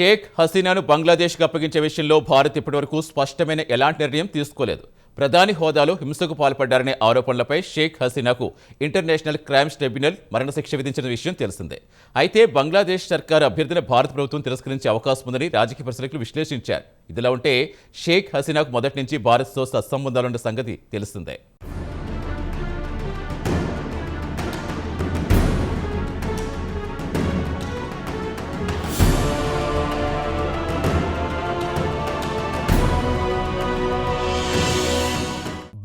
షేక్ హసీనాను బంగ్లాదేశ్కి అప్పగించే విషయంలో భారత్ ఇప్పటివరకు స్పష్టమైన ఎలాంటి నిర్ణయం తీసుకోలేదు. ప్రధాని హోదాలో హింసకు పాల్పడ్డారనే ఆరోపణలపై షేక్ హసీనాకు ఇంటర్నేషనల్ క్రైమ్స్ ట్రిబ్యునల్ మరణశిక్ష విధించిన విషయం తెలిసిందే. అయితే బంగ్లాదేశ్ సర్కార్ అభ్యర్థిని భారత ప్రభుత్వం తిరస్కరించే అవకాశం ఉందని రాజకీయ పరిశీలకులు విశ్లేషించారు. ఇదిలా ఉంటే షేక్ హసీనాకు మొదటి నుంచి భారత్తో సత్సంబంధాలున్న సంగతి తెలిసిందే.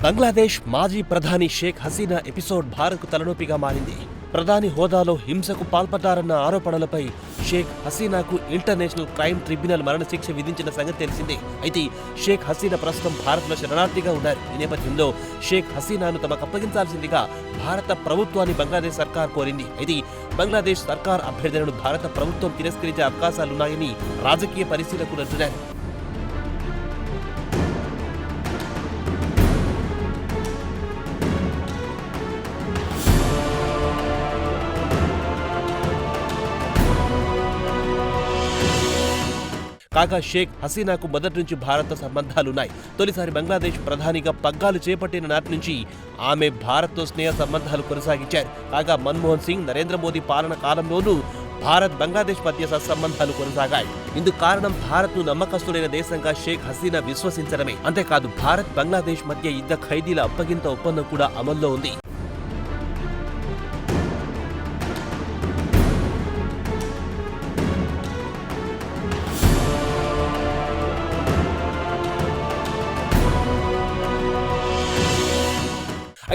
బంగ్లాదేశ్ మాజీ ప్రధాని షేక్ హసీనా ఎపిసోడ్ భారత్కు తలనొప్పిగా మారింది. ప్రధాని హోదాలో హింసకు పాల్పడ్డారన్న ఆరోపణలపై షేక్ హసీనాకు ఇంటర్నేషనల్ క్రైమ్ ట్రిబ్యునల్ మరణశిక్ష విధించిన సంగతి తెలిసిందే. అయితే షేక్ హసీనా ప్రస్తుతం భారత్లో శరణార్థిగా ఉన్నారు. ఈ నేపథ్యంలో షేక్ హసీనాను తమకు అప్పగించాల్సిందిగా భారత ప్రభుత్వాన్ని బంగ్లాదేశ్ సర్కార్ కోరింది. అయితే బంగ్లాదేశ్ సర్కార్ అభ్యర్థనను భారత ప్రభుత్వం తిరస్కరించే అవకాశాలున్నాయని రాజకీయ పరిశీలకులు అంటున్నారు. కాగా షేక్ హసీనాకు మొదటి నుంచి భారత సంబంధాలున్నాయి. తొలిసారి బంగ్లాదేశ్ ప్రధానిగా పగ్గాలు చేపట్టిన నాటి నుంచి ఆమె భారత్తో స్నేహ సంబంధాలు కొనసాగించారు. కాగా మన్మోహన్ సింగ్ నరేంద్ర మోదీ పాలన కాలంలోనూ భారత్ బంగ్లాదేశ్ మధ్య సత్సంబంధాలు కొనసాగాయి. ఇందుకు కారణం భారత్ను నమ్మకస్తుడైన దేశంగా షేక్ హసీనా విశ్వసించడమే. అంతేకాదు భారత్ బంగ్లాదేశ్ మధ్య యుద్ధ ఖైదీల అప్పగింత ఒప్పందం కూడా అమల్లో ఉంది.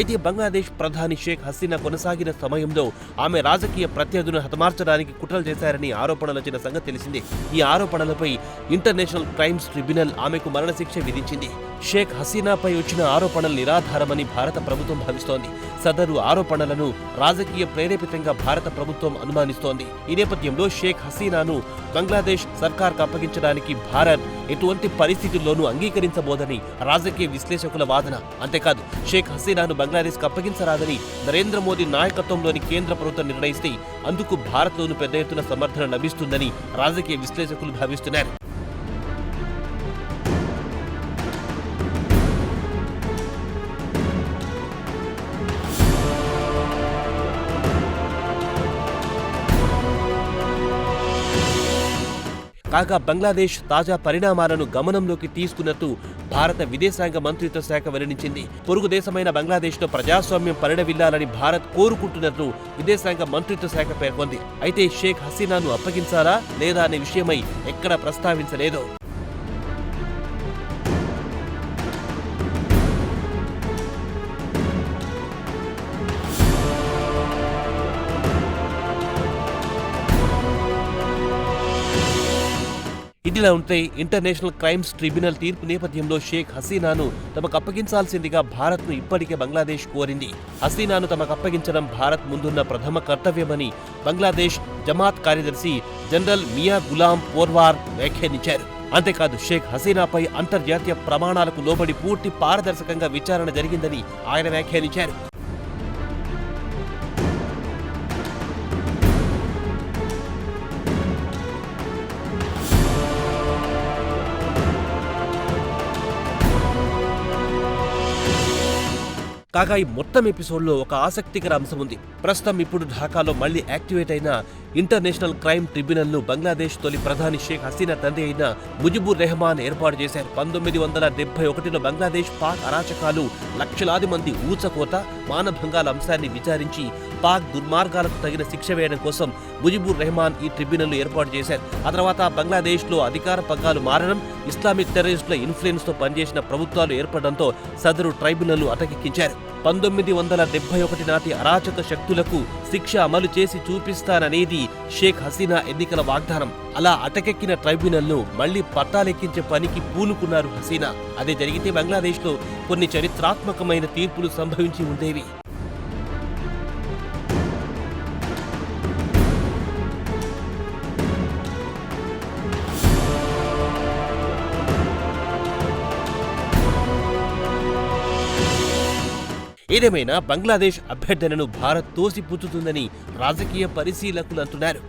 అయితే బంగ్లాదేశ్ ప్రధాని షేక్ హసీనా కొనసాగిన సమయంలో ఆమె రాజకీయ ప్రత్యర్థులను హతమార్చడానికి కుట్రలు చేశారని ఆరోపణలు వచ్చిన సంగతి తెలిసిందే. ఈ ఆరోపణలపై ఇంటర్నేషనల్ క్రైమ్స్ ట్రిబ్యునల్ ఆమెకు మరణశిక్ష విధించింది. షేక్ హసీనాపై వచ్చిన ఆరోపణలు నిరాధారమని భారత ప్రభుత్వం భావిస్తోంది. సదరు ఆరోపణలను రాజకీయ ప్రేరేపితంగా భారత ప్రభుత్వం అనుమానిస్తోంది. ఈ నేపథ్యంలో షేక్ హసీనాను బంగ్లాదేశ్ సర్కార్కు అప్పగించడానికి భారత్ ఎటువంటి పరిస్థితుల్లోనూ అంగీకరించబోదని రాజకీయ విశ్లేషకుల వాదన. అంతేకాదు షేక్ హసీనాను బంగ్లాదేశ్కు అప్పగించరాదని నరేంద్ర మోదీ నాయకత్వంలోని కేంద్ర ప్రభుత్వం నిర్ణయిస్తే అందుకు భారత్లోనూ పెద్ద ఎత్తున సమర్థన లభిస్తుందని రాజకీయ విశ్లేషకులు భావిస్తున్నారు. కాగా బంగ్లాదేశ్ తాజా పరిణామాలను గమనంలోకి తీసుకున్నట్టు భారత విదేశాంగ మంత్రిత్వ శాఖ వెల్లడించింది. పొరుగు దేశమైన బంగ్లాదేశ్లో ప్రజాస్వామ్యం పరిణవిల్లాలని భారత్ కోరుకుంటున్నట్లు విదేశాంగ మంత్రిత్వ శాఖ పేర్కొంది. అయితే షేక్ హసీనాను అప్పగించాలా లేదా అనే విషయమై ఎక్కడా ప్రస్తావించలేదు. ఇదిలా ఉంటే ఇంటర్నేషనల్ క్రైమ్స్ ట్రిబ్యునల్ తీర్పు నేపథ్యంలో షేక్ హసీనాను తమకు అప్పగించాల్సిందిగా భారత్ను ఇప్పటికే బంగ్లాదేశ్ కోరింది. హసీనాను తమకు అప్పగించడం భారత్ ముందున్న ప్రథమ కర్తవ్యమని బంగ్లాదేశ్ జమాత్ కార్యదర్శి జనరల్ మియా గులాం పోర్వార్ వ్యాఖ్యానించారు. అంతేకాదు షేక్ హసీనాపై అంతర్జాతీయ ప్రమాణాలకు లోబడి పూర్తి పారదర్శకంగా విచారణ జరిగిందని ఆయన వ్యాఖ్యానించారు. కాగా ఈ మొత్తం ఎపిసోడ్లో ఒక ఆసక్తికర అంశం ఉంది. ప్రస్తుతం ఇప్పుడు ఢాకాలో మళ్ళీ యాక్టివేట్ అయిన ఇంటర్నేషనల్ క్రైమ్ ట్రిబ్యునల్ను బంగ్లాదేశ్ తొలి ప్రధాని షేక్ హసీనా తండ్రి అయిన ముజిబుర్ రెహమాన్ ఏర్పాటు చేశారు. పంతొమ్మిది వందల డెబ్బై ఒకటిలో బంగ్లాదేశ్ పాక్ అరాచకాలు లక్షలాది మంది ఊచకోత మానభంగాల అంశాన్ని విచారించి పాక్ దుర్మార్గాలకు తగిన శిక్ష వేయడం కోసం ముజిబుర్ రెహమాన్ ఈ ట్రిబ్యునల్ ఏర్పాటు చేశారు. ఆ తర్వాత బంగ్లాదేశ్లో అధికార పగ్గాలు మారడం ఇస్లామిక్ టెర్రరిస్టుల ఇన్ఫ్లుయెన్స్తో పనిచేసిన ప్రభుత్వాలు ఏర్పడడంతో సదరు ట్రైబ్యునల్ అటకెక్కించారు. పంతొమ్మిది వందల డెబ్బై ఒకటి నాటి అరాచక శక్తులకు శిక్ష అమలు చేసి చూపిస్తాననేది షేక్ హసీనా ఎన్నికల వాగ్దానం. అలా అటకెక్కిన ట్రైబ్యునల్ను మళ్ళీ పట్టాలెక్కించే పనికి పూనుకున్నారు హసీనా. అదే జరిగితే బంగ్లాదేశ్లో కొన్ని చరిత్రాత్మకమైన తీర్పులు సంభవించి ఉండేవి. ఏదేమైనా బంగ్లాదేశ్ అభ్యర్థనను భారత్ తోసిపుచ్చుతుందని రాజకీయ పరిశీలకులు అంటున్నారు.